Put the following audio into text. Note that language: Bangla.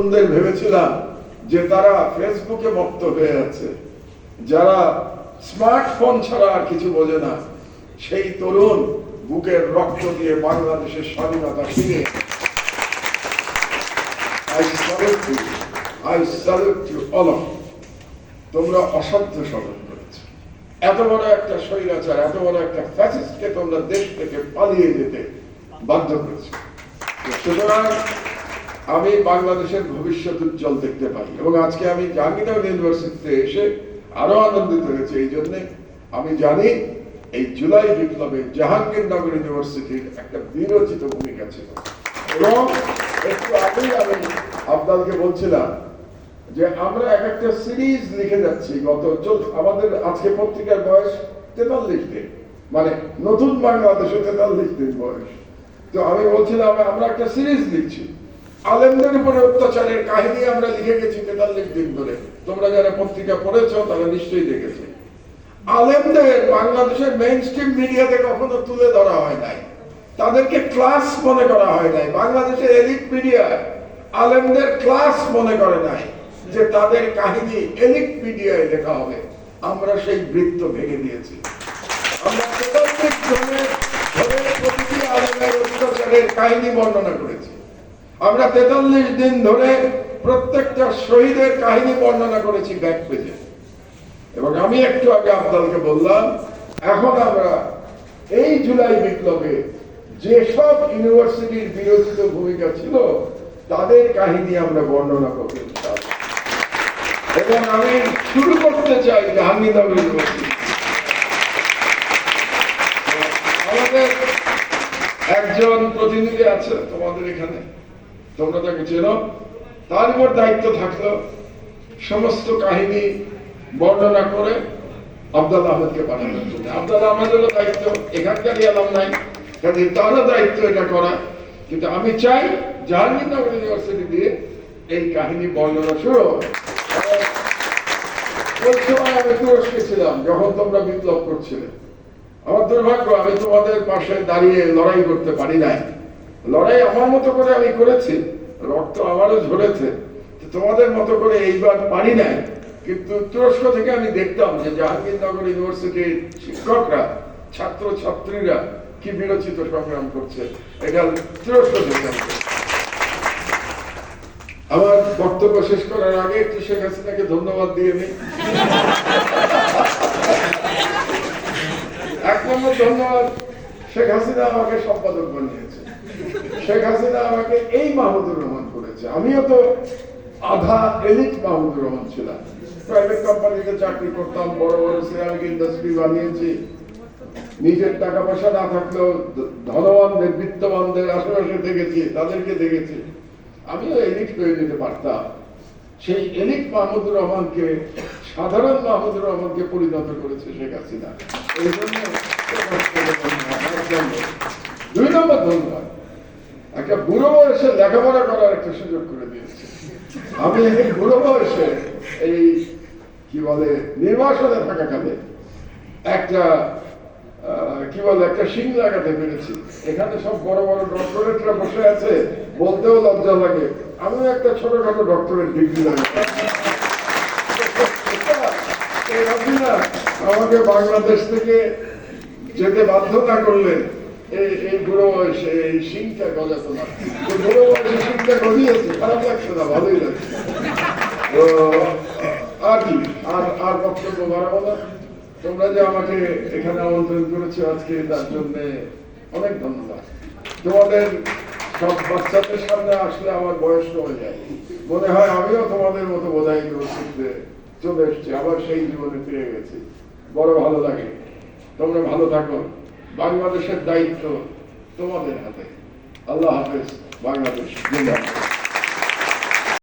তরুণদের ভেবেছিলাম যে তারা ফেসবুকে মত্ত হয়ে আছে যারা স্মার্টফোন ছাড়া আর কিছু বোঝে না, সেই তরুণ বুকের রক্ত দিয়ে বাংলাদেশের স্বাধীনতা all তোমরা অসাধ্য এত বড় একটা স্বৈরাচার, এত বড় একটা ফ্যাসিস্টকে তোমরা দেশ থেকে পালিয়ে যেতে বাধ্য করেছ। সুতরাং আমি বাংলাদেশের ভবিষ্যৎ উজ্জ্বল দেখতে পাই এবং আজকে আমি জাহাঙ্গীরনগর ইউনিভার্সিটিতে এসে আরও আনন্দিত হয়েছে। এই জন্য আমি জানি এই জুলাই বিপ্লবে জাহাঙ্গীরনগর ইউনিভার্সিটির একটা বিরোচিত ভূমিকা ছিল। এবং একটু আগেই আমি আবদালকে বলছিলাম যে আমরা এক একটা সিরিজ লিখে যাচ্ছি গত আমাদের আজকে পত্রিকার বয়স তেতাল্লিশ দিন। মানে নতুন বাংলাদেশে তেতাল্লিশ দিন বয়স। তো আমি বলছিলাম আমরা একটা সিরিজ লিখছি। আলেমদের উপরে অত্যাচারের কাহিনী আমরা লিখে গেছি তেতাল্লিশ দিন ধরে। তোমরা যারা পত্রিকা পড়েছো, তারা নিশ্চয়ই দেখেছ। আলেমদের বাংলাদেশের মেইন স্ট্রিম মিডিয়াতে কখনো তুলে ধরা হয় নাই। তাদেরকে ক্লাস মনে করা হয় নাই। বাংলাদেশের এলিট মিডিয়া আলেমদের ক্লাস মনে করে নাই যে তাদের কাহিনী এলিট মিডিয়ায় লেখা হবে। আমরা সেই বৃত্ত ভেঙে দিয়েছি। আমরা তেতাল্লিশ জনের প্রতিটি আলেমের অত্যাচারের কাহিনী বর্ণনা করেছি। আমরা তেতাল্লিশ দিন ধরে প্রত্যেকটা শহীদের কাহিনী বর্ণনা করেছি ব্যাক পেজে। এবং আমি একটু আগে আবদালকে বললাম, এখন আমরা এই জুলাই বিপ্লবে যেসব ইউনিভার্সিটির বিরোধিত ভূমিকা ছিল, তাদের কাহিনী আমরা বর্ণনা করতে এবং আমি শুরু করতে চাই জাহাঙ্গীরনগর ইউনিভার্সিটি। আমাদের একজন প্রতিনিধি আছে তোমাদের এখানে। তোমরা তাকে চেনো। তার উপর দায়িত্ব থাকল সমস্ত কাহিনী বর্ণনা করে আব্দাল আহমেদকে পাঠানোর জন্য। আব্দাল আহমেদেরও দায়িত্ব নাই। কাজে তারও দায়িত্ব এটা করা। কিন্তু আমি চাই জাহাঙ্গীরনগর ইউনিভার্সিটি দিয়ে এই কাহিনী বর্ণনা শুরু আমি তুরস্কে ছিলাম, যখন তোমরা বিপ্লব করছিলে। আমার দুর্ভাগ্য, আমি তোমাদের পাশে দাঁড়িয়ে লড়াই করতে পারি নাই। লড়াই আমার মতো করে আমি করেছি, রক্ত আমারও ঝরেছে তোমাদের মতো করে এইবার পারি নাই। কিন্তু তুরস্ক থেকে আমি দেখতাম যে জাহাঙ্গীরনগর ইউনিভার্সিটির শিক্ষকরা ছাত্র ছাত্রীরা কি বিরচিত সংগ্রাম করছে, এটা তুরস্ক থেকে আমার বক্তব্য শেষ করার আগে একটু শেখ হাসিনাকে ধন্যবাদ দিয়ে নিই। এক নম্বর ধন্যবাদ, শেখ হাসিনা আমাকে সম্পাদক বানিয়েছে। শেখ হাসিনা আমাকে এই মাহমুদুর রহমান করেছে। আমিও তো আধা এলিট মাহমুদুর রহমান ছিলাম। প্রাইভেট কোম্পানিতে চাকরি করতাম, বড় বড় সিরামিক ইন্ডাস্ট্রি বানিয়েছি। নিজের টাকা পয়সা না থাকলেও ধনবানদের, বিত্তবানদের আশেপাশে দেখেছি, তাদেরকে দেখেছি। আমিও এলিট হয়ে নিতে পারতাম। সেই এলিট মাহমুদুর রহমানকে, সাধারণ মাহমুদুর রহমানকে পরিণত করেছে শেখ হাসিনা। এই জন্য। দুই নম্বর ধন্যবাদ। একটা বুড়ো বয়সে লেখাপড়া করার একটা সুযোগ করে দিয়েছে। আমি এই বুড়ো বয়সে এই, কি বলে, নির্বাসনে থাকাকালে একটা কি বলে, একটা শিং লাগাতে পেরেছি। এখানে সব বড় বড় ডক্টরেটরা বসে আছে, বলতেও লজ্জা লাগে। আমিও একটা ছোটখাটো ডক্টরেট ডিগ্রি এই আমাকে বাংলাদেশ থেকে যেতে বাধ্য না করলে এই বুড়ো বয়সে এই শিংটা গজাতো না বুড়ো বয়সে শিংটা গজিয়েছে খারাপ লাগছে না, ভালোই লাগছে। তো, আর কি, আর আর বক্তব্য বাড়াবো না। তোমরা যে আমাকে এখানে আমন্ত্রণ করেছ আজকে, তার জন্য অনেক ধন্যবাদ। তোমাদের সব বাচ্চাদের সামনে আসলে আমার বয়স কমে যায়। মনে হয় আমিও তোমাদের মতো বোধহয় ইউনিভার্সিটিতে চলে এসছি, আবার সেই জীবনে ফিরে গেছি। বড় ভালো লাগে। তোমরা ভালো থাকো। বাংলাদেশের দায়িত্ব তোমাদের হাতে। আল্লাহ হাফেজ বাংলাদেশ